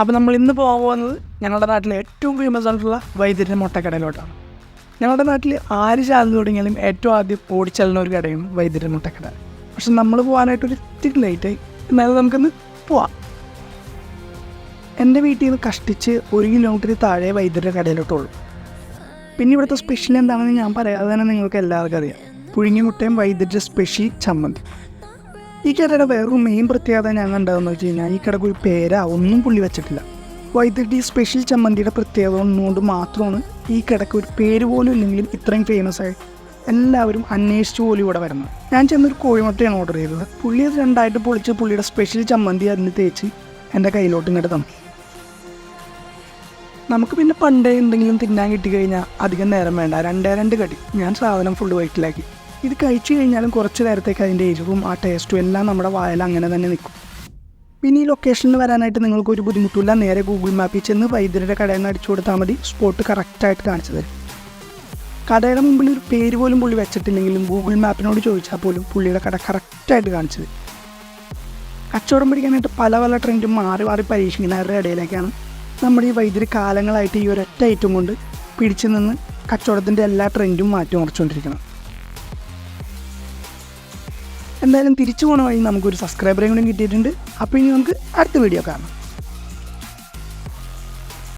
അപ്പോൾ നമ്മൾ ഇന്ന് പോകുന്നത് ഞങ്ങളുടെ നാട്ടിലെ ഏറ്റവും ഫേമസ് ആയിട്ടുള്ള വൈദ്യുതി മുട്ടക്കടയിലോട്ടാണ്. ഞങ്ങളുടെ നാട്ടിൽ ആര് ചാർജ് തുടങ്ങിയാലും ഏറ്റവും ആദ്യം ഓടിച്ചെല്ലുന്ന ഒരു കടയും വൈദ്യുതി മുട്ടക്കട. പക്ഷെ നമ്മൾ പോകാനായിട്ട് ഒരു ഇത്തിരി ലേറ്റായി എന്നാലും നമുക്കൊന്ന് പോവാം. എന്റെ വീട്ടിൽ നിന്ന് കഷ്ടിച്ച് ഒരു കിലോമീറ്റർ താഴെ വൈദ്യുതി കടയിലോട്ടുള്ളൂ. പിന്നെ ഇവിടുത്തെ സ്പെഷ്യൽ എന്താണെന്ന് ഞാൻ പറയാതെ തന്നെ നിങ്ങൾക്ക് എല്ലാവർക്കും അറിയാം. പുഴുങ്ങി മുട്ടയും വൈദ്യുതി സ്പെഷ്യൽ ചമ്മന്തി. ഈ കടയുടെ വേറൊരു മെയിൻ പ്രത്യേകത ഞാൻ കണ്ടതെന്ന് വെച്ച് കഴിഞ്ഞാൽ ഈ കടക്ക് ഒരു പേരാ ഒന്നും പുള്ളി വെച്ചിട്ടില്ല. വൈദ്യുതി സ്പെഷ്യൽ ചമ്മന്തിയുടെ പ്രത്യേകത ഒന്നുകൊണ്ട് മാത്രമാണ് ഈ കടക്ക് ഒരു പേര് പോലും ഇല്ലെങ്കിലും ഇത്രയും ഫേമസ് ആയി എല്ലാവരും അന്വേഷിച്ച് പോലും ഇവിടെ വരുന്നത്. ഞാൻ ചെന്നൊരു കോഴിമുട്ടയാണ് ഓർഡർ ചെയ്തത്. പുള്ളി അത് രണ്ടായിട്ട് പൊളിച്ച് പുള്ളിയുടെ സ്പെഷ്യൽ ചമ്മന്തി അതിന് തേച്ച് എന്റെ കയ്യിലോട്ട് ഇങ്ങോട്ട് തന്നു. നമുക്ക് പിന്നെ പണ്ടേ എന്തെങ്കിലും തിന്നാൻ കിട്ടിക്കഴിഞ്ഞാൽ അധികം നേരം വേണ്ട രണ്ടേ രണ്ട് കടി. ഞാൻ സാധനം ഫുള്ള് വയറ്റിലാക്കി ഇത് കഴിച്ചു കഴിഞ്ഞാലും കുറച്ച് നേരത്തേക്ക് അതിന്റെ എരിവും ആ ടേസ്റ്റും എല്ലാം നമ്മുടെ വായിൽ അങ്ങനെ തന്നെ നിൽക്കും. പിന്നെ ഈ ലൊക്കേഷനിൽ വരാനായിട്ട് നിങ്ങൾക്ക് ഒരു ബുദ്ധിമുട്ടില്ല. നേരെ ഗൂഗിൾ മാപ്പിൽ ചെന്ന് വൈദ്യരുടെ കടയിൽ നിന്ന് അടിച്ചു കൊടുത്താൽ മതി. സ്പോട്ട് കറക്റ്റായിട്ട് കാണിച്ചു തരും. കടയുടെ മുമ്പിൽ ഒരു പേര് പോലും പുള്ളി വെച്ചിട്ടില്ലെങ്കിലും ഗൂഗിൾ മാപ്പിനോട് ചോദിച്ചാൽ പോലും പുള്ളിയുടെ കട കറക്റ്റായിട്ട് കാണിച്ചു തരും. കച്ചവടം പിടിക്കാനായിട്ട് പല പല ട്രെൻഡും മാറി മാറി പരീക്ഷിക്കുന്നവരുടെ ഇടയിലേക്കാണ് നമ്മുടെ ഈ വൈദ്യുതി കാലങ്ങളായിട്ട് ഈ ഒരൊറ്റ ഐറ്റം കൊണ്ട് പിടിച്ചു നിന്ന് കച്ചവടത്തിന്റെ എല്ലാ ട്രെൻഡും മാറ്റി മറിച്ചുകൊണ്ടിരിക്കണം എന്തായാലും തിരിച്ചു പോണ വഴി നമുക്കൊരു സബ്സ്ക്രൈബറേയും കൂടി കിട്ടിയിട്ടുണ്ട്. അപ്പോൾ ഇനി നമുക്ക് അടുത്ത വീഡിയോ കാണാം.